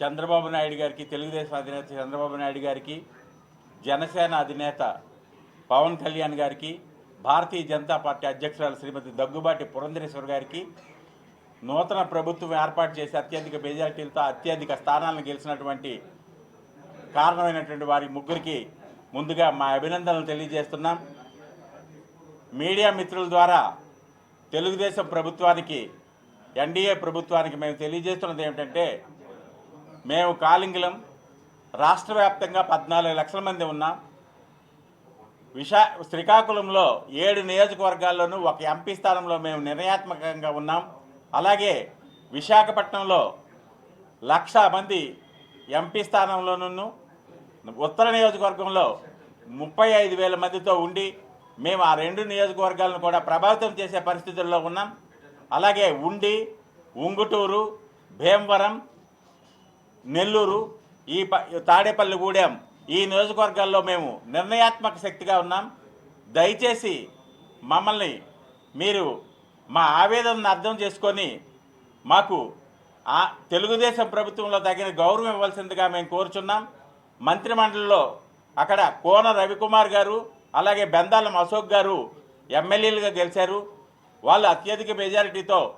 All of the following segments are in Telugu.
చంద్రబాబు నాయుడు గారికి తెలుగుదేశం అధినేత చంద్రబాబు నాయుడు గారికి జనసేన అధినేత పవన్ కళ్యాణ్ గారికి భారతీయ జనతా పార్టీ అధ్యక్షురాలు శ్రీమతి దగ్గుబాటి పురంధరేశ్వర్ గారికి నూతన ప్రభుత్వం ఏర్పాటు చేసి అత్యధిక మెజార్టీలతో అత్యధిక స్థానాలను గెలిచినటువంటి కారణమైనటువంటి వారి ముగ్గురికి ముందుగా మా అభినందనలు తెలియజేస్తున్నాం. మీడియా మిత్రుల ద్వారా తెలుగుదేశం ప్రభుత్వానికి ఎన్డీఏ ప్రభుత్వానికి మేము తెలియజేస్తున్నది ఏమిటంటే మేము కాలింగులం రాష్ట్ర వ్యాప్తంగా పద్నాలుగు లక్షల మంది ఉన్నాం. విశా శ్రీకాకుళంలో ఏడు నియోజకవర్గాల్లోనూ ఒక ఎంపీ స్థానంలో మేము నిర్ణయాత్మకంగా ఉన్నాం. అలాగే విశాఖపట్నంలో లక్ష మంది ఎంపీ స్థానంలోనూ ఉత్తర నియోజకవర్గంలో ముప్పై ఐదు వేల మందితో ఉండి మేము ఆ రెండు నియోజకవర్గాలను కూడా ప్రభావితం చేసే పరిస్థితుల్లో ఉన్నాం. అలాగే ఉండి ఉంగుటూరు భీమవరం నెల్లూరు ఈ తాడేపల్లిగూడెం ఈ నియోజకవర్గాల్లో మేము నిర్ణయాత్మక శక్తిగా ఉన్నాం. దయచేసి మమ్మల్ని మీరు మా ఆవేదనను అర్థం చేసుకొని మాకు ఆ తెలుగుదేశం ప్రభుత్వంలో తగిన గౌరవం ఇవ్వాల్సిందిగా మేము కోరుచున్నాం. మంత్రిమండలిలో అక్కడ కోన రవికుమార్ గారు అలాగే బెందాలం అశోక్ గారు ఎమ్మెల్యేలుగా గెలిచారు. వాళ్ళు అత్యధిక మెజారిటీతో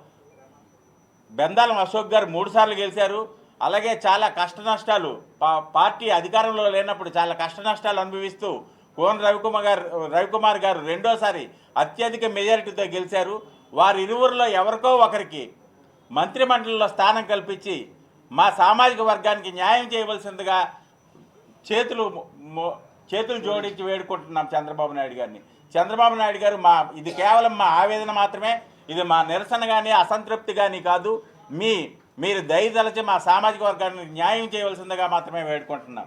బెందాలం అశోక్ గారు మూడుసార్లు గెలిచారు. అలాగే చాలా కష్ట నష్టాలు పా- పార్టీ అధికారంలో లేనప్పుడు చాలా కష్ట నష్టాలు అనుభవిస్తూ కోన రవికుమార్ గారు రవికుమార్ గారు రెండోసారి అత్యధిక మెజారిటీతో గెలిచారు. వారి ఇరువురిలో ఎవరికో ఒకరికి మంత్రిమండలిలో స్థానం కల్పించి మా సామాజిక వర్గానికి న్యాయం చేయవలసిందిగా చేతులు చేతులు జోడించి వేడుకుంటున్నాం చంద్రబాబు నాయుడు గారిని. చంద్రబాబు నాయుడు గారు మా ఇది కేవలం మా ఆవేదన మాత్రమే. ఇది మా నిరసన కానీ అసంతృప్తి కానీ కాదు. మీ మీరు దయదలచి మా సామాజిక వర్గానికి న్యాయం చేయవలసిందిగా మాత్రమే వేడుకుంటున్నాం.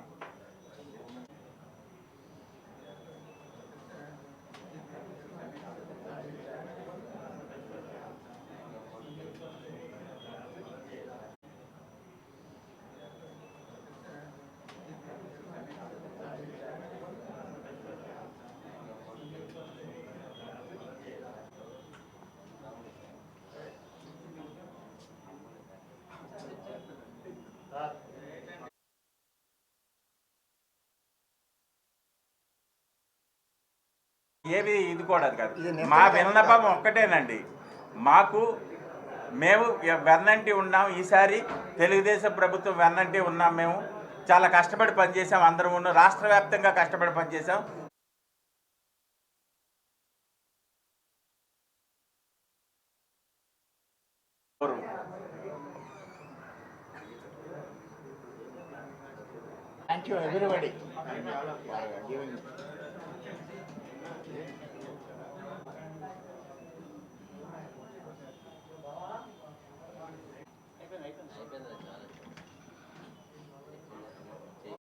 ఏది ఇది కూడా కాదు. మా విన్నపం ఒక్కటేనండి. మాకు మేము వెన్నంటి ఉన్నాం. ఈసారి తెలుగుదేశం ప్రభుత్వం వెన్నంటి ఉన్నాం మేము. చాలా కష్టపడి పనిచేసాం అందరం ఉన్న రాష్ట్ర వ్యాప్తంగా కష్టపడి పనిచేసాం థ్యాంక్ యూ ఎవ్రీబడి